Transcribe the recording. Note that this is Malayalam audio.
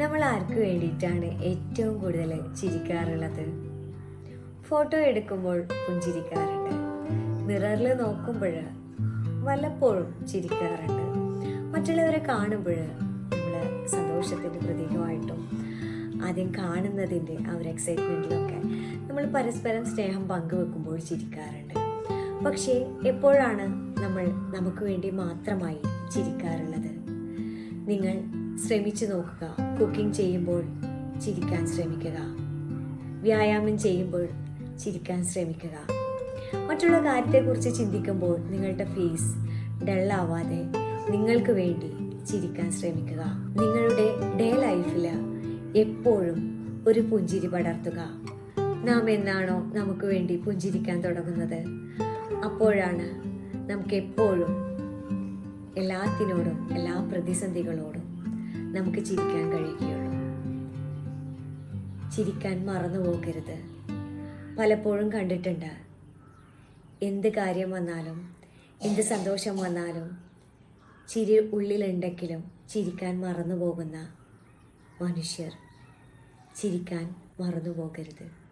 നമ്മൾ ആർക്ക് വേണ്ടിയിട്ടാണ് ഏറ്റവും കൂടുതൽ ചിരിക്കാറുള്ളത്? ഫോട്ടോ എടുക്കുമ്പോൾ പുഞ്ചിരിക്കാറുണ്ട് മിററിൽ നോക്കുമ്പോൾ വല്ലപ്പോഴും ചിരിക്കാറുണ്ട്. മറ്റുള്ളവരെ കാണുമ്പോൾ നമ്മൾ സന്തോഷത്തിന്റെ പ്രതീകമായിട്ടും ആദ്യം കാണുന്നതിന്റെ ആ ഒരു എക്സൈറ്റ്മെന്റിലൊക്കെ നമ്മൾ പരസ്പരം സ്നേഹം പങ്കുവെക്കുമ്പോൾ ചിരിക്കാറുണ്ട്. പക്ഷേ എപ്പോഴാണ് നമ്മൾ നമുക്ക് വേണ്ടി മാത്രമായി ചിരിക്കാറുള്ളത്? നിങ്ങൾ ശ്രമിച്ചു നോക്കുക. കുക്കിംഗ് ചെയ്യുമ്പോൾ ചിരിക്കാൻ ശ്രമിക്കുക. വ്യായാമം ചെയ്യുമ്പോൾ ചിരിക്കാൻ ശ്രമിക്കുക. മറ്റുള്ള കാര്യത്തെക്കുറിച്ച് ചിന്തിക്കുമ്പോൾ നിങ്ങളുടെ ഫേസ് ഡള്ളാവാതെ നിങ്ങൾക്ക് വേണ്ടി ചിരിക്കാൻ ശ്രമിക്കുക. നിങ്ങളുടെ ഡേ ലൈഫിൽ എപ്പോഴും ഒരു പുഞ്ചിരി പടർത്തുക. നാം എന്നാണോ നമുക്ക് വേണ്ടി പുഞ്ചിരിക്കാൻ തുടങ്ങുന്നത്? അപ്പോഴാണ് നമുക്ക് എപ്പോഴും എല്ലാത്തിനോടും എല്ലാ പ്രതിസന്ധികളോടും നമുക്ക് ചിരിക്കാൻ കഴിയുകയുള്ളൂ. ചിരിക്കാൻ മറന്നു പോകരുത്. പലപ്പോഴും കണ്ടിട്ടുണ്ട്. എന്ത് കാര്യം വന്നാലും എന്ത് സന്തോഷം വന്നാലും ചിരി ഉള്ളിലുണ്ടെങ്കിലും ചിരിക്കാൻ മറന്നു പോകുന്ന മനുഷ്യർ ചിരിക്കാൻ മറന്നു പോകരുത്.